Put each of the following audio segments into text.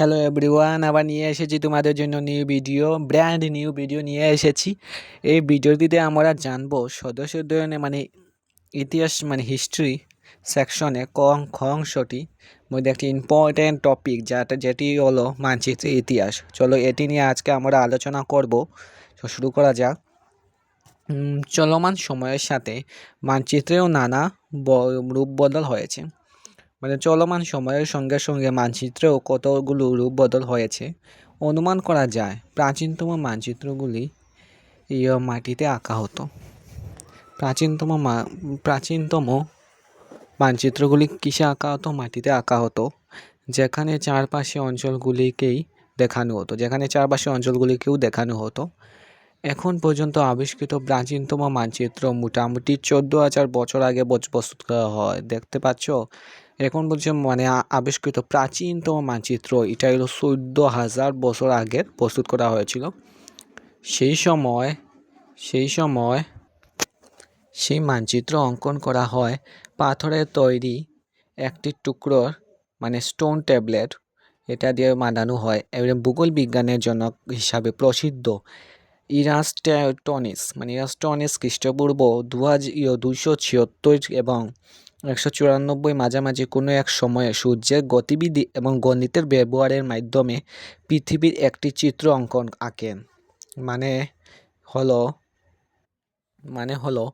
Hello everyone আবার নিয়ে এসেছি তোমাদের জন্য new video brand new video নিয়ে এসেছি। এই ভিডিওটিতে আমরা জানব সদস্য উদ্যয়নে মানে ইতিহাস মানে হিস্ট্রি সেকশনে কং খংশটি মধ্যে একটি ইম্পর্ট্যান্ট টপিক যাটা যেটি হলো মানচিত্রের ইতিহাস। চলো এটি নিয়ে আজকে আমরা আলোচনা করব। শুরু করা যাক। চলমান সময়ের সাথে মানচিত্রেও নানা রূপ বদল হয়েছে। মানে চলমান সময়ের সঙ্গে সঙ্গে মানচিত্রেও কতগুলো রূপ বদল হয়েছে, অনুমান করা যায়। প্রাচীনতম মানচিত্রগুলি ইয়ে মাটিতে আঁকা হতো। প্রাচীনতম প্রাচীনতম মানচিত্রগুলি কিসে আঁকা হতো? মাটিতে আঁকা হতো, যেখানে চারপাশে অঞ্চলগুলিকেই দেখানো হতো, যেখানে চারপাশে অঞ্চলগুলিকেও দেখানো হতো। এখন পর্যন্ত আবিষ্কৃত প্রাচীনতম মানচিত্র মোটামুটি চোদ্দ হাজার বছর আগে প্রস্তুত করা হয়। দেখতে পাচ্ছ এখন পর্যন্ত মানে আবিষ্কৃত প্রাচীনতম মানচিত্র। এটা হলো চোদ্দ হাজার বছর আগের প্রস্তুত করা হয়েছিল। সেই সময় সেই সময় সেই মানচিত্র অঙ্কন করা হয় পাথরের তৈরি একটি টুকরোর মানে স্টোন ট্যাবলেট। এটা দিয়ে বানানো হয়। এবং ভূগোল বিজ্ঞানের জনক হিসাবে প্রসিদ্ধ ইরাস্টেটনিস মানে ইরাস্টনিস খ্রিস্টপূর্ব দু হাজার দুশো ছিয়াত্তর এবং একশো চুরানব্বই মাঝামাঝি কোনো এক সময়ে সূর্যের গতিবিধি এবং গণিতের ব্যবহারের মাধ্যমে পৃথিবীর একটি চিত্র অঙ্কন আঁকেন। মানে হলো মানে হলো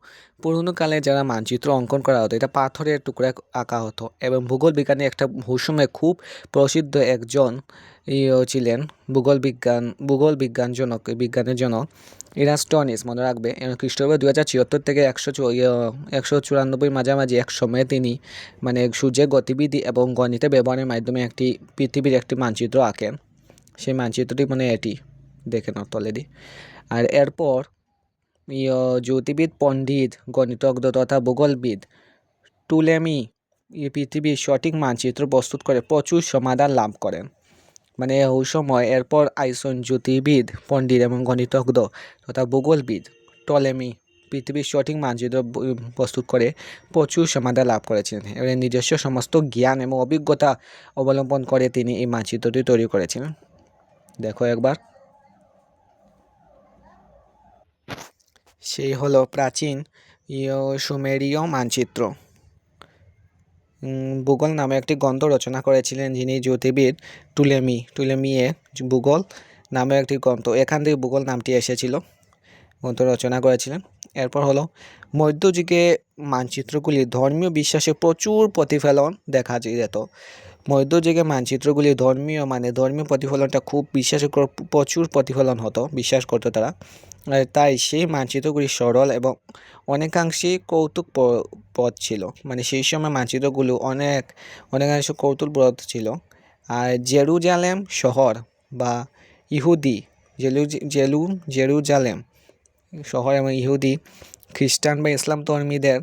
পুরনো কালে যারা মানচিত্র অঙ্কন করা হতো এটা পাথরের টুকরা আঁকা হতো এবং ভূগোল বিজ্ঞানী একটা ভূসময়ে খুব প্রসিদ্ধ একজন ছিলেন ভূগোল বিজ্ঞান ভূগোল বিজ্ঞান জনক বিজ্ঞানের জনক ইরাস্টনিস মনে রাখবে। খ্রিস্টপূর্ব দু হাজার ছিয়াত্তর থেকে একশো ইয়ে, একশো চুরানব্বই মাঝামাঝি এক সময়ে তিনি মানে সূর্যের গতিবিধি এবং গণিতের ব্যবহারের মাধ্যমে একটি পৃথিবীর একটি মানচিত্র আঁকেন। সেই মানচিত্রটি মানে এটি দেখে নাও অলরেডি আর এরপর জ্যোতির্বিদ পণ্ডিত, গণিতজ্ঞ তথা ভূগোলবিদ টুলেমি পৃথিবীর সঠিক মানচিত্র প্রস্তুত করে, প্রচুর সমাধান লাভ করেন। মানে ওই সময় এরপর আইসন জ্যোতির্বিদ পণ্ডিত এবং গণিতজ্ঞ তথা ভূগোলবিদ টলেমি পৃথিবীর সঠিক মানচিত্র প্রস্তুত করে প্রচুর সমাধান লাভ করেছেন। এবং নিজস্ব সমস্ত জ্ঞান এবং অভিজ্ঞতা অবলম্বন করে তিনি এই মানচিত্রটি তৈরি করেছিলেন। দেখো একবার। সেই হলো প্রাচীন সুমেরীয় মানচিত্র। ভূগোল নামে একটি গ্রন্থ রচনা করেছিলেন যিনি জ্যোতির্বিদ টুলেমি টুলেমিয়ে ভূগোল নামে একটি গ্রন্থ। এখান থেকে ভূগোল নামটি এসেছিল, গ্রন্থ রচনা করেছিলেন। এরপর হলো মধ্যযুগে মানচিত্রগুলি ধর্মীয় বিশ্বাসে প্রচুর প্রতিফলন দেখা যেত। মধ্যযুগে মানচিত্রগুলি ধর্মীয় মানে ধর্মীয় প্রতিফলনটা খুব বিশ্বাস প্রচুর প্রতিফলন হতো, বিশ্বাস করতো তারা। তাই সেই মানচিত্রগুলি সরল এবং অনেকাংশেই কৌতুক পথ ছিল। মানে সেই সময় মানচিত্রগুলো অনেক, অনেকাংশে কৌতুকপ্রদ ছিল। আর জেরুজালেম শহর বা ইহুদি জেলু জেলু, জেরুজালেম শহর এবং ইহুদি খ্রিস্টান বা ইসলাম ধর্মীদের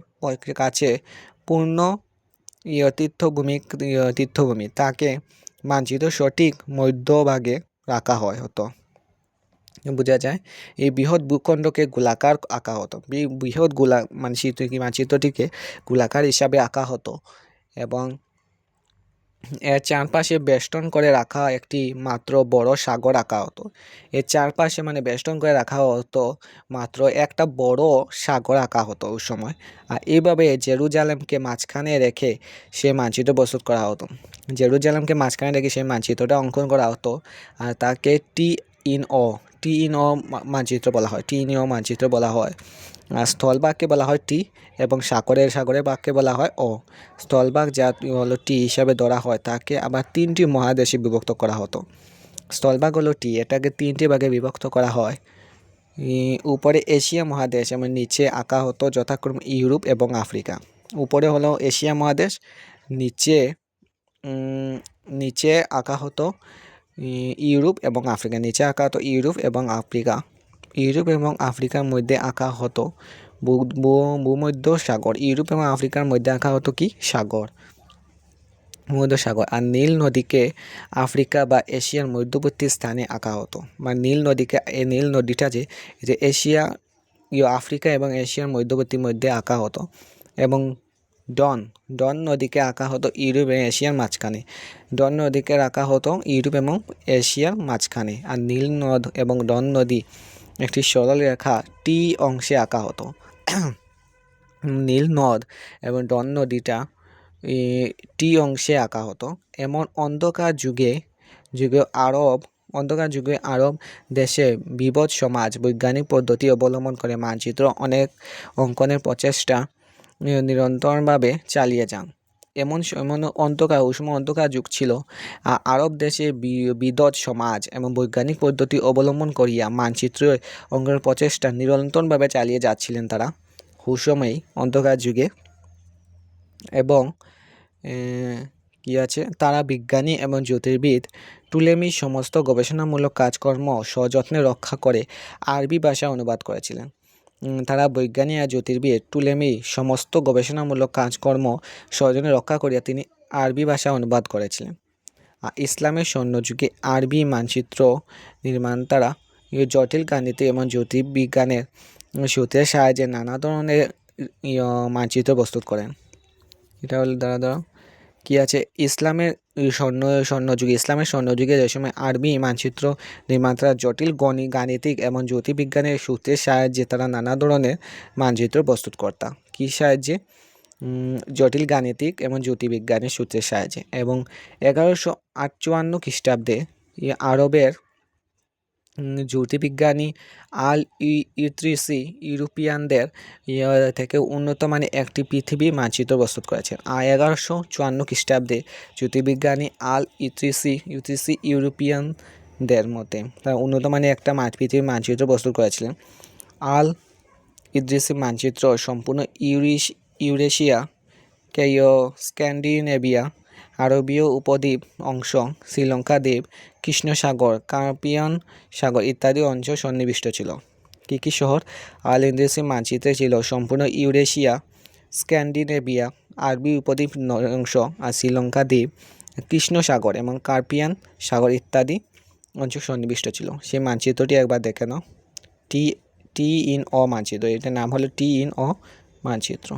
কাছে পূর্ণ তীর্থভূমি তীর্থভূমি। তাকে মানচিত্র সঠিক মধ্যভাগে রাখা হয় হতো। বোঝা যায়? এই বৃহৎ ভূখণ্ডকে গোলাকার আঁকা হতো। বৃহৎ গোলা মানচিত্র মানচিত্রটিকে গোলাকার হিসাবে আঁকা হতো এবং এর চারপাশে বেষ্টন করে রাখা একটি মাত্র বড় সাগর আঁকা হতো। এর চারপাশে মানে বেষ্টন করে রাখা হতো মাত্র একটা বড় সাগর আঁকা হতো ওই সময়। আর এইভাবে জেরুজালেমকে মাঝখানে রেখে সে মানচিত্র প্রস্তুত করা হতো। জেরুজালেমকে মাঝখানে রেখে সেই মানচিত্রটা অঙ্কন করা হতো। আর তাকে টি ইন অ টি ইন ও মানচিত্র বলা হয়। টি ইন ও মানচিত্র বলা হয়। স্থলভাগকে বলা হয় টি এবং সাগরের সাগরের ভাগকে বলা হয় অ। স্থলভাগ যা হলো টি হিসাবে ধরা হয়, তাকে আবার তিনটি মহাদেশে বিভক্ত করা হতো। স্থলভাগ হলো টি, এটাকে তিনটি ভাগে বিভক্ত করা হয়। উপরে এশিয়া মহাদেশ এবং নিচে আঁকা হতো যথাক্রমে ইউরোপ এবং আফ্রিকা। উপরে হলো এশিয়া মহাদেশ, নিচে নিচে আঁকা হতো ইউরোপ এবং আফ্রিকা, নিচে আঁকা হতো ইউরোপ এবং আফ্রিকা। ইউরোপ এবং আফ্রিকার মধ্যে আঁকা হতো ভূমধ্য সাগর। ইউরোপ এবং আফ্রিকার মধ্যে আঁকা হতো কি? সাগর। ভূমধ্য সাগর। আর নীল নদীকে আফ্রিকা বা এশিয়ার মধ্যবর্তী স্থানে আঁকা হতো। বা নীল নদীকে এই নীল নদীটা যে যে এশিয়া আফ্রিকা এবং এশিয়ার মধ্যবর্তী মধ্যে আঁকা হতো। এবং ডন। ডন নদীকে আঁকা হতো ইউরোপ এবং এশিয়ার মাঝখানে। ডন নদীকে রাখা হতো ইউরোপ এবং এশিয়ার মাঝখানে। আর নীল নদ এবং ডন নদী একটি সরল রেখা টি অংশে আঁকা হতো। নীল নদ এবং ডন নদীটা টি অংশে আঁকা হতো। এমন অন্ধকার যুগে যুগে আরব, অন্ধকার যুগে আরব দেশে বিপদ সমাজ, বৈজ্ঞানিক পদ্ধতি অবলম্বন করে মানচিত্র অনেক অঙ্কনের প্রচেষ্টা নিরন্তরভাবে চালিয়ে যান। এমন এমন অন্ধকার সময় অন্ধকার যুগ ছিল আরব দেশে বিদত সমাজ এবং বৈজ্ঞানিক পদ্ধতি অবলম্বন করিয়া মানচিত্র অঙ্কনের প্রচেষ্টা নিরন্তরভাবে চালিয়ে যাচ্ছিলেন তারা। হুসময়ী অন্ধকার যুগে এবং কি আছে, তারা বিজ্ঞানী এবং জ্যোতির্বিদ টুলেমি সমস্ত গবেষণামূলক কাজকর্ম সযত্নে রক্ষা করে আরবি ভাষায় অনুবাদ করেছিলেন। তারা বৈজ্ঞানিক আর জ্যোতির্বিদ টুলেমি সমস্ত গবেষণামূলক কাজকর্ম সযত্নে রক্ষা করিয়া তিনি আরবি ভাষা অনুবাদ করেছিলেন। ইসলামের স্বর্ণযুগে আরবি মানচিত্র নির্মাণ তারা জটিল গাণিতিক এবং জ্যোতির্বিজ্ঞানের সূত্রের সাহায্যে নানা ধরনের মানচিত্র প্রস্তুত করেন। এটা হলো দাঁড়া দাঁড়া কী আছে? ইসলামের স্বর্ণ, স্বর্ণযুগে, ইসলামের স্বর্ণযুগে যে সময় আরবি মানচিত্র নির্মাতারা জটিল গণি, গাণিতিক এবং জ্যোতির্বিজ্ঞানের সূত্রের সাহায্যে তারা নানা ধরনের মানচিত্র প্রস্তুত করতা। কী সাহায্যে? জটিল গাণিতিক এবং জ্যোতির্বিজ্ঞানের সূত্রের সাহায্যে। এবং এগারোশো আটচুয়ান্ন খ্রিস্টাব্দে আরবের জ্যোতির্বিজ্ঞানী আল ই ইত্রিসি ইউরোপিয়ানদের থেকে উন্নত মানের একটি পৃথিবী মানচিত্র প্রস্তুত করেছেন। আর এগারোশো চুয়ান্ন খ্রিস্টাব্দে জ্যোতির্বিজ্ঞানী আল ইত্রিসি ইউত্রিসি ইউরোপিয়ানদের মতে তারা উন্নত মানের একটা মা, পৃথিবীর মানচিত্র প্রস্তুত করেছিলেন। আল ইদ্রিসি মানচিত্র সম্পূর্ণ ইউরিশ, ইউরেশিয়া কেয় স্ক্যান্ডিনেভিয়া আরবীয় উপদ্বীপ অংশ, শ্রীলঙ্কা দ্বীপ কৃষ্ণ সাগর কার্পিয়ান সাগর ইত্যাদি অঞ্চল সন্নিবিষ্ট ছিল। কী কী শহর? আল ইন্দ্রিসি মানচিত্রে ছিল সম্পূর্ণ ইউরেশিয়া, স্ক্যান্ডিনেভিয়া, আরবি উপদ্বীপ অংশ আর শ্রীলঙ্কা দ্বীপ কৃষ্ণ সাগর এবং কার্পিয়ান সাগর ইত্যাদি অঞ্চল সন্নিবিষ্ট ছিল। সেই মানচিত্রটি একবার দেখে নাও। টি টি ইন অ মানচিত্র। এটার নাম হলো টি ইন অ মানচিত্র।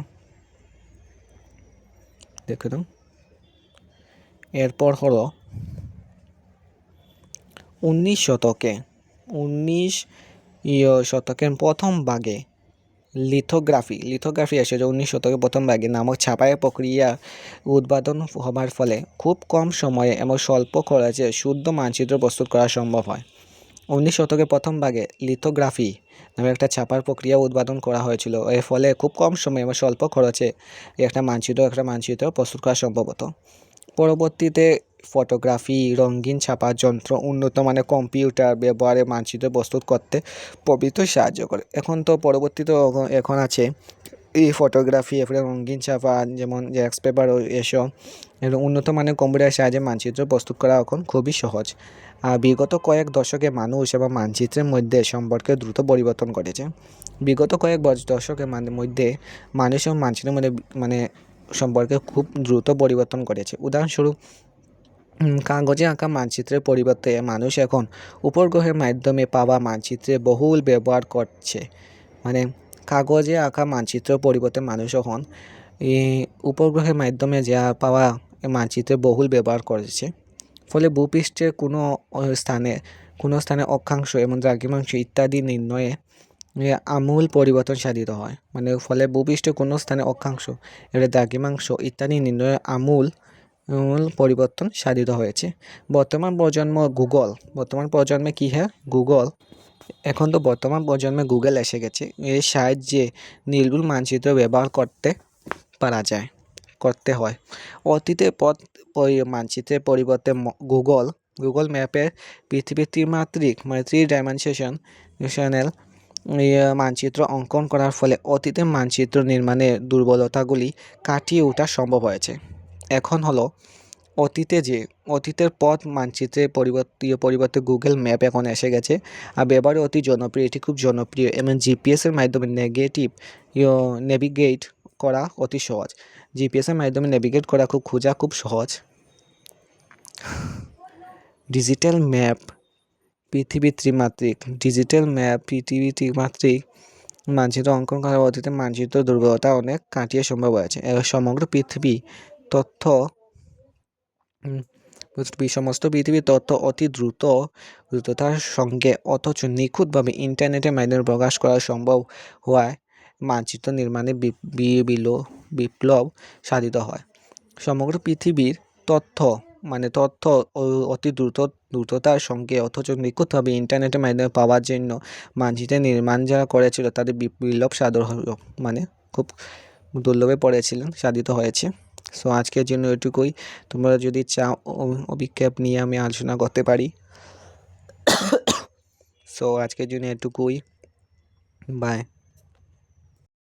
দেখে দাও এরপর হলো উনিশ শতকে, উনিশ শতকের প্রথম ভাগে লিথোগ্রাফি লিথোগ্রাফি এসেছে উনিশ শতকের প্রথম ভাগে নামক ছাপায় প্রক্রিয়া উৎপাদন হবার ফলে খুব কম সময়ে এবং স্বল্প খরচে শুদ্ধ মানচিত্র প্রস্তুত করা সম্ভব হয়। উনিশ শতকের প্রথম ভাগে লিথোগ্রাফি নামে একটা ছাপার প্রক্রিয়া উৎপাদন করা হয়েছিল। এর ফলে খুব কম সময়ে এবং স্বল্প খরচে একটা মানচিত্র একটা মানচিত্র প্রস্তুত করা সম্ভব হতো। পরবর্তীতে ফটোগ্রাফি, রঙিন ছাপার যন্ত্র, উন্নত মানের কম্পিউটার ব্যবহারে মানচিত্র প্রস্তুত করতে প্রভৃতি সাহায্য করে। এখন তো পরবর্তীতে এখন আছে এই ফটোগ্রাফি, এরপরে রঙিন ছাপা, যেমন জেরক্স পেপার এসব। উন্নত মানের কম্পিউটারের সাহায্যে মানচিত্র প্রস্তুত করা এখন খুবই সহজ। আর বিগত কয়েক দশকে মানুষ এবং মানচিত্রের মধ্যে সম্পর্কে দ্রুত পরিবর্তন ঘটেছে বিগত কয়েক দশকের মধ্যে মানুষ এবং মানচিত্রের মধ্যে মানে সম্পর্কে খুব দ্রুত পরিবর্তন করেছে। উদাহরণস্বরূপ কাগজে আঁকা মানচিত্রের পরিবর্তে মানুষ এখন উপগ্রহের মাধ্যমে পাওয়া মানচিত্রে বহুল ব্যবহার করছে। মানে কাগজে আঁকা মানচিত্রের পরিবর্তে মানুষ এখন উপগ্রহের মাধ্যমে যা পাওয়া মানচিত্রে বহুল ব্যবহার করেছে। ফলে ভূপৃষ্ঠের কোনো স্থানে কোনো স্থানে অক্ষাংশ এবং দ্রাঘিমাংশ ইত্যাদি নির্ণয়ে আমূল পরিবর্তন সাধিত হয়। মানে ফলে ভূপৃষ্ঠে কোনো স্থানে অক্ষাংশ এটা দ্রাঘিমাংশ ইত্যাদি নির্ণয়ে আমূল আমূল পরিবর্তন সাধিত হয়েছে। বর্তমান প্রজন্ম গুগল, বর্তমান প্রজন্মে কী হ্যাঁ? গুগল। এখন তো বর্তমান প্রজন্মে গুগল এসে গেছে, এর সাহায্যে নির্ভুল মানচিত্র ব্যবহার করতে পারা যায়, করতে হয়। অতীতে পথ মানচিত্রের পরিবর্তে গুগল গুগল ম্যাপের পৃথিবীর ত্রিমাত্রিক মানে থ্রি ডাইমেনশন ন্যাশনাল মানচিত্র অঙ্কন করার ফলে অতীতে মানচিত্র নির্মাণের দুর্বলতাগুলি কাটিয়ে ওঠা সম্ভব হয়েছে। এখন হলো, অতীতে যে, অতীতের পথ মানচিত্রে পরিবর্তে পরিবর্তে গুগল ম্যাপ এখন এসে গেছে। আর ব্যবহারে অতি জনপ্রিয়, এটি খুব জনপ্রিয় এবং জিপিএসের মাধ্যমে নেগেটিভ নেভিগেট করা অতি সহজ। জিপিএসের মাধ্যমে নেভিগেট করা খুব খোঁজা খুব সহজ। ডিজিটাল ম্যাপ পৃথিবী ত্রিমাত্রিক, ডিজিটাল ম্যাপ, পৃথিবী ত্রিমাত্রিক, মানচিত্র অঙ্কন করার পদ্ধতিতে মানচিত্র দুর্বলতা অনেক কাটিয়ে সম্ভব হয়েছে। সমগ্র পৃথিবী তথ্য সমস্ত পৃথিবীর তথ্য অতি দ্রুত দ্রুততার সঙ্গে অথচ নিখুঁতভাবে ইন্টারনেটের মাধ্যমে প্রকাশ করা সম্ভব হওয়ায় মানচিত্র নির্মাণে বিপ্লব সাধিত হয়। সমগ্র পৃথিবীর তথ্য মানে তথ্য অতি দ্রুত, দ্রুততার সঙ্গে, অথচ নিখুঁতভাবে ইন্টারনেটের মাধ্যমে পাওয়ার জন্য মানচিত্রের নির্মাণ যারা করেছিল তাদের বিপ্লব হলো মানে খুব দুর্লভে পড়েছিলেন, সাধিত হয়েছে। সো আজকের জন্য এটুকুই। তোমরা যদি চাও অভিক্ষেপ নিয়ে আমি আলোচনা করতে পারি। সো আজকের জন্য এটুকুই। বাই